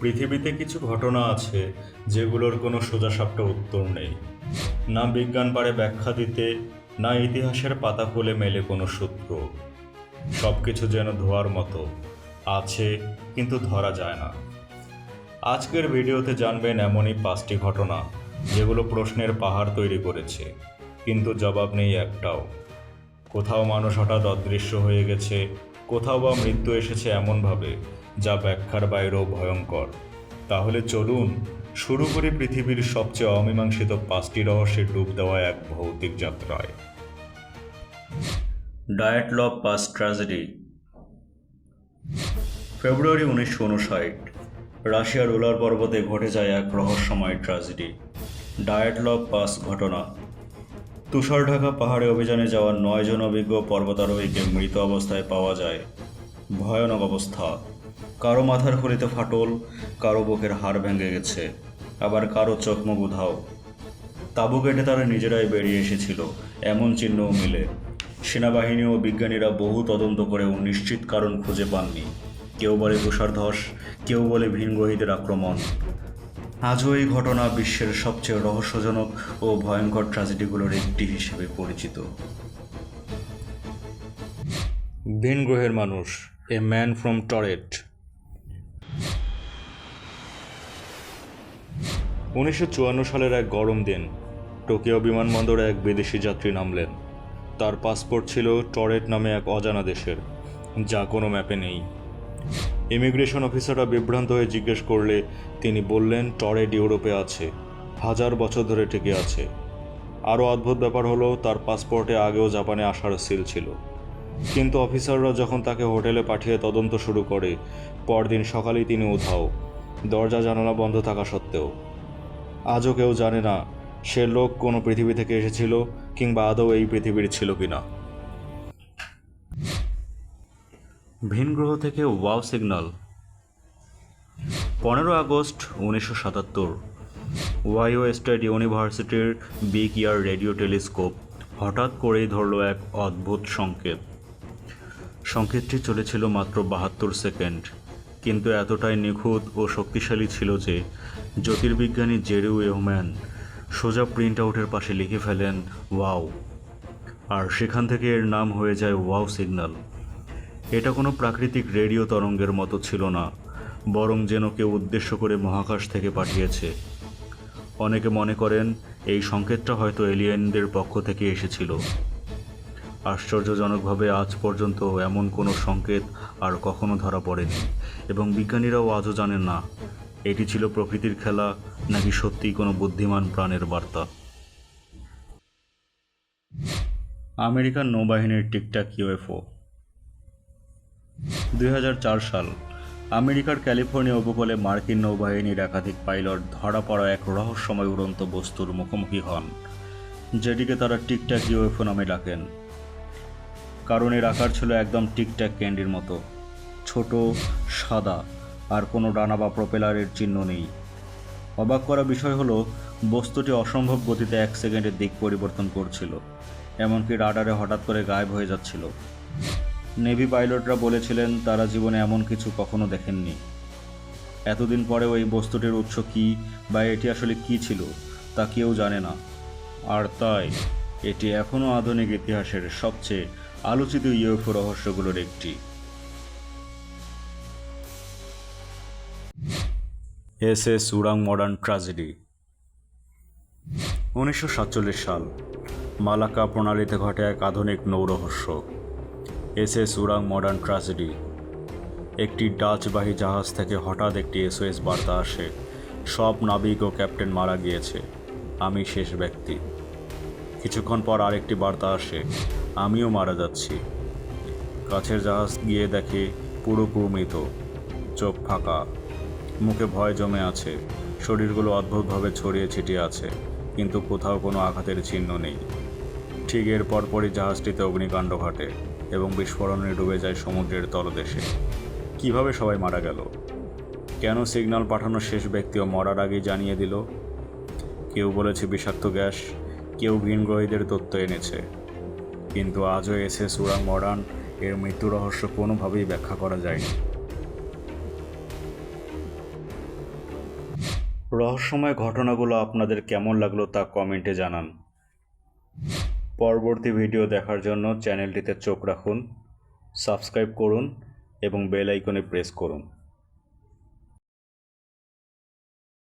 পৃথিবীতে কিছু ঘটনা আছে যেগুলোর কোনো সোজাসাপটা উত্তর নেই। না বিজ্ঞান পারে ব্যাখ্যা দিতে, না ইতিহাসের পাতা খুলে মেলে কোনো সূত্র। সব কিছু যেন ধোয়ার মতো। আছে, কিন্তু ধরা যায় না। আজকের ভিডিওতে জানবেন এমনই পাঁচটি ঘটনা, যেগুলো প্রশ্নের পাহাড় তৈরি করেছে, কিন্তু জবাব নেই একটাও। কোথাও মানুষ হঠাৎ অদৃশ্য হয়ে গেছে, কোথাও বা মৃত্যু এসেছে এমনভাবে যা ব্যাখ্যার বাইরেও ভয়ঙ্কর। তাহলে চলুন শুরু করি পৃথিবীর সবচেয়ে অমীমাংসিত পাঁচটি রহস্যে ডুব দেওয়া এক ভৌতিক যাত্রায়। ডায়েট লব পাস ট্র্যাজেডি। ফেব্রুয়ারি উনিশশো উনষাট, রাশিয়ার উলার পর্বতে ঘটে যায় এক রহস্যময় ট্র্যাজেডি, ডায়েট লব পাস ঘটনা। তুষার ঢাকা পাহাড়ে অভিযানে যাওয়া নয়জন অভিজ্ঞ পর্বতারোহীকে মৃত অবস্থায় পাওয়া যায়। ভয়ানক অবস্থা। কারও মাথার খুলিতে ফাটল, কারও বুকের হাড় ভেঙে গেছে, আবার কারও চোখ মুখ উধাও। তাঁবু কেটে তারা নিজেরাই বেরিয়ে এসেছিল, এমন চিহ্নও মিলে। সেনাবাহিনী ও বিজ্ঞানীরা বহু তদন্ত করেও নিশ্চিত কারণ খুঁজে পাননি। কেউ বলে তুষারধস কেউ বলে ভিনগ্রহীদের আক্রমণ। আজও এই ঘটনা বিশ্বের সবচেয়ে রহস্যজনক ও ভয়ঙ্কর ট্র্যাজেডিগুলোর একটি হিসেবে পরিচিত। ভিন গ্রহের মানুষ, এ ম্যান ফ্রম টরেট। উনিশশো চুয়ান্ন সালের এক গরম দিন, টোকিও বিমানবন্দরে এক বিদেশি যাত্রী নামলেন। তার পাসপোর্ট ছিল টরেট নামে এক অজানা দেশের, যা কোনো ম্যাপে নেই। ইমিগ্রেশন অফিসাররা বিভ্রান্ত হয়ে জিজ্ঞেস করলে তিনি বললেন, টরেট ইউরোপে আছে, হাজার বছর ধরে টিকে আছে। আরও অদ্ভুত ব্যাপার হলো, তার পাসপোর্টে আগেও জাপানে আসার সিল ছিল। কিন্তু অফিসাররা যখন তাকে হোটেলে পাঠিয়ে তদন্ত শুরু করে, পরদিন সকালেই তিনি উধাও। দরজা জানালা বন্ধ থাকা সত্ত্বেও। আজও কেউ জানে না সে লোক কোনো পৃথিবী থেকে এসেছিল কিংবা আদৌ এই পৃথিবীর ছিল কিনা। ভিন গ্রহ থেকে ওয়াও সিগন্যাল। পনেরো আগস্ট উনিশশো সাতাত্তর। ওয়াইও স্টেট ইউনিভার্সিটির বিগ ইয়ার রেডিও টেলিস্কোপ হঠাৎ করেই ধরল এক অদ্ভুত সংকেত। সংকেতটি চলেছিল মাত্র বাহাত্তর সেকেন্ড। কিন্তু এতটাই নিখুঁত ও শক্তিশালী ছিল যে জ্যোতির্বিজ্ঞানী জেরু এহম্যান সোজা প্রিন্ট আউটের পাশে লিখে ফেলেন, ওয়াও। আর সেখান থেকে এর নাম হয়ে যায় ওয়াও সিগন্যাল। এটা কোনো প্রাকৃতিক রেডিও তরঙ্গের মতো ছিল না, বরং যেন কেউ উদ্দেশ্য করে মহাকাশ থেকে পাঠিয়েছে। অনেকে মনে করেন এই সংকেতটা হয়তো এলিয়েনদের পক্ষ থেকে এসেছিল। আশ্চর্যজনকভাবে আজ পর্যন্ত এমন কোনো সংকেত আর কখনো ধরা পড়েনি। এবং বিজ্ঞানীরাও আজও জানেন না, এটি ছিল প্রকৃতির খেলা নাকি সত্যিই কোনো বুদ্ধিমান প্রাণের বার্তা। আমেরিকান নৌবাহিনীর টিকটাক ইউএফও। দুই হাজার চার সাল, আমেরিকার ক্যালিফোর্নিয়া উপকূলে মার্কিন নৌবাহিনীর একাধিক পাইলট ধরা পড়া এক রহস্যময় উড়ন্ত বস্তুর মুখোমুখি হন, যেটিকে তারা টিকটাক ইউএফও নামে ডাকেন। কারণ এর আকার ছিল একদম টিকটাক ক্যান্ডির মতো। ছোট, সাদা, আর কোনো ডানা বা প্রপেলারের চিহ্ন নেই। অবাক করা বিষয় হলো, বস্তুটি অসম্ভব গতিতে এক সেকেন্ডের দিক পরিবর্তন করছিল, এমনকি রাডারে হঠাৎ করে গায়েব হয়ে যাচ্ছিল। নেভি পাইলটরা বলেছিলেন, তারা জীবনে এমন কিছু কখনো দেখেননি। এতদিন পরেও এই বস্তুটির উৎস কী বা এটি আসলে কী ছিল, তা কেউ জানে না। আর তাই, এটি এখনও আধুনিক ইতিহাসের সবচেয়ে আলোচিত ইউএফও রহস্যগুলোর একটি। S S Ourang Medan tragedy. উনিশশো সাতচল্লিশ সাল মালাক্কা প্রণালীতে ঘটে এক আধুনিক নৌরহস্য। S S Ourang Medan tragedy. একটি ডাচবাহী জাহাজ থেকে হঠাৎ একটি এসওএস বার্তা আসে, সব নাবিক ও ক্যাপ্টেন মারা গিয়েছে, আমি শেষ ব্যক্তি। কিছুক্ষণ পর আরেকটি বার্তা আসে, আমিও মারা যাচ্ছি। কাছের জাহাজ গিয়ে দেখে পুরোপুরি মৃত, চোখ ফাঁকা। মুখে ভয় জমে আছে। শরীরগুলো অদ্ভুতভাবে ছড়িয়ে ছিটিয়ে আছে, কিন্তু কোথাও কোনো আঘাতের চিহ্ন নেই। ঠিক এর পরপরই জাহাজটিতে অগ্নিকাণ্ড ঘটে এবং বিস্ফোরণে ডুবে যায় সমুদ্রের তলদেশে। কীভাবে সবাই মারা গেল? কেন সিগন্যাল পাঠানো শেষ ব্যক্তিও মরার আগেই জানিয়ে দিল? কেউ বলেছে বিষাক্ত গ্যাস, কেউ ভিনগ্রহীদের তথ্য এনেছে। কিন্তু আজও এসে সুরাং মডার্ন এর মৃত্যু রহস্য কোনোভাবেই ব্যাখ্যা করা যায়নি। রহস্যময় ঘটনাগুলো আপনাদের কেমন লাগল তা কমেন্টে জানান। পরবর্তী ভিডিও দেখার জন্য চ্যানেলটিতে চোখ রাখুন, সাবস্ক্রাইব করুন এবং বেল আইকনে প্রেস করুন।